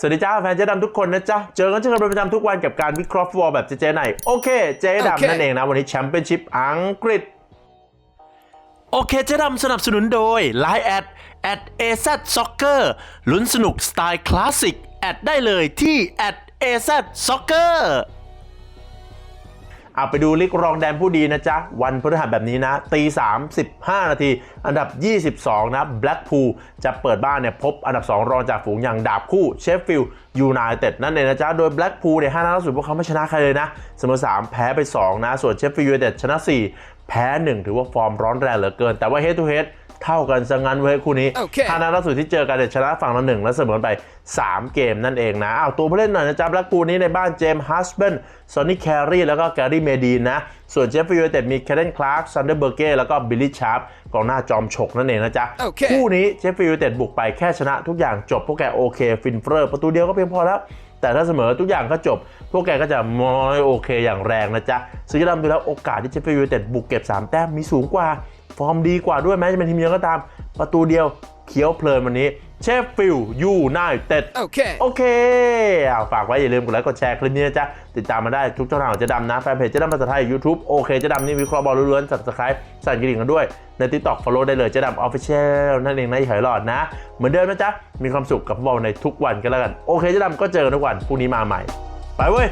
สวัสดีจ้าแฟนเจ๊ดำทุกคนนะจ๊ะ เจอกันเช่นกันเป็นประจำทุกวันกับการวิเคราะห์ฟุตบอลแบบเจ๊ๆในโอเค เจ๊ดำโอเคนั่นเองนะ วันนี้แชมเปี้ยนชิพอังกฤษ โอเค เจ๊ดำสนับสนุนโดย Line แอดแอด AZ Soccer ลุ้นสนุกสไตล์คลาสสิก แอดได้เลยที่แอด AZ Soccer เอ อาไปดูลิกรองแดนผู้ดีนะจ๊ะ วันพฤหัสแบบนี้นะตี3 15นาที อันดับ 22 นะแบล็กพูลจะเปิดบ้านเนี่ยพบอันดับ 2 รองจากฝูงอย่างดาบคู่เชฟฟิลด์ยูไนเต็ดนั่นเองนะจ๊ะ โดยแบล็กพูลเนี่ยห้านัดล่าสุดพวกเขาไม่ชนะใครเลยนะ เสมอ 3 แพ้ไป 2 นะ ส่วนเชฟฟิลด์ยูไนเต็ดชนะ 4 แพ้ 1 ถือว่าฟอร์มร้อนแรงเหลือเกิน แต่ว่าเฮดทูเฮด ท่ากันซะงั้นเว้ยคู่นี้โอเคห้านัดล่าสุดที่เจอกันเนี่ยชนะฝั่งละหนึ่งและเสมอไป 3 เกมนั่นเองนะอ้าวตัวผู้เล่นหน่อยนะจ๊ะแบล็กพูลนี้ในบ้านเจมส์ฮัสเบนซอนนี่แครีแล้วก็แกรี่เมดีนนะ ส่วนเจฟฟี่ยูไนเต็ดมีแคเดนคลาร์กซันเดอร์เบอร์เก้แล้วก็บิลลี่ชาร์ปกองหน้าจอมฉกนั่นเองนะจ๊ะโอเคคู่นี้เจฟฟี่ยูไนเต็ดบุกไปแค่ชนะทุกอย่างจบพวกแกโอเคฟินเฟอร์ประตูเดียวก็เพียงพอแล้วแต่ถ้าเสมอทุกอย่างก็จบ พวกแกก็จะมอยโอเคอย่างแรงนะจ๊ะซึ่งจะทำดูแล้วโอกาสที่เจฟฟี่ยูไนเต็ดบุกเก็บ 3 แต้มมีสูงกว่า ฟอร์มดีกว่าด้วยแม้จะเป็นทีมเยือนก็ตาม ประตูเดียวเคี้ยวเพลินวันนี้ เชฟฟิลด์ยูไนเต็ดโอเคโอเคเอาฝากไว้อย่าลืมกดไลค์กดแชร์คลิปนี้นะจ๊ะ ติดตามมาได้ทุกช่องทางของเจ๊ดำนะ แฟนเพจเจ๊ดำภาษาไทย YouTube โอเคเจ๊ดำนี่วิเคราะห์บอลล้วนๆ subscribe สั่นกระดิ่งกันด้วย ใน TikTok follow ได้เลยเจ๊ดำ Official นั่นเองนะอย่าหอยหลอดนะ เหมือนเดิมนะจ๊ะมีความสุขกับฟุตบอลในทุกวันกันแล้วกันโอเคเจ๊ดำก็เจอกันทุกวันพรุ่งนี้มาใหม่ ไปเว้ย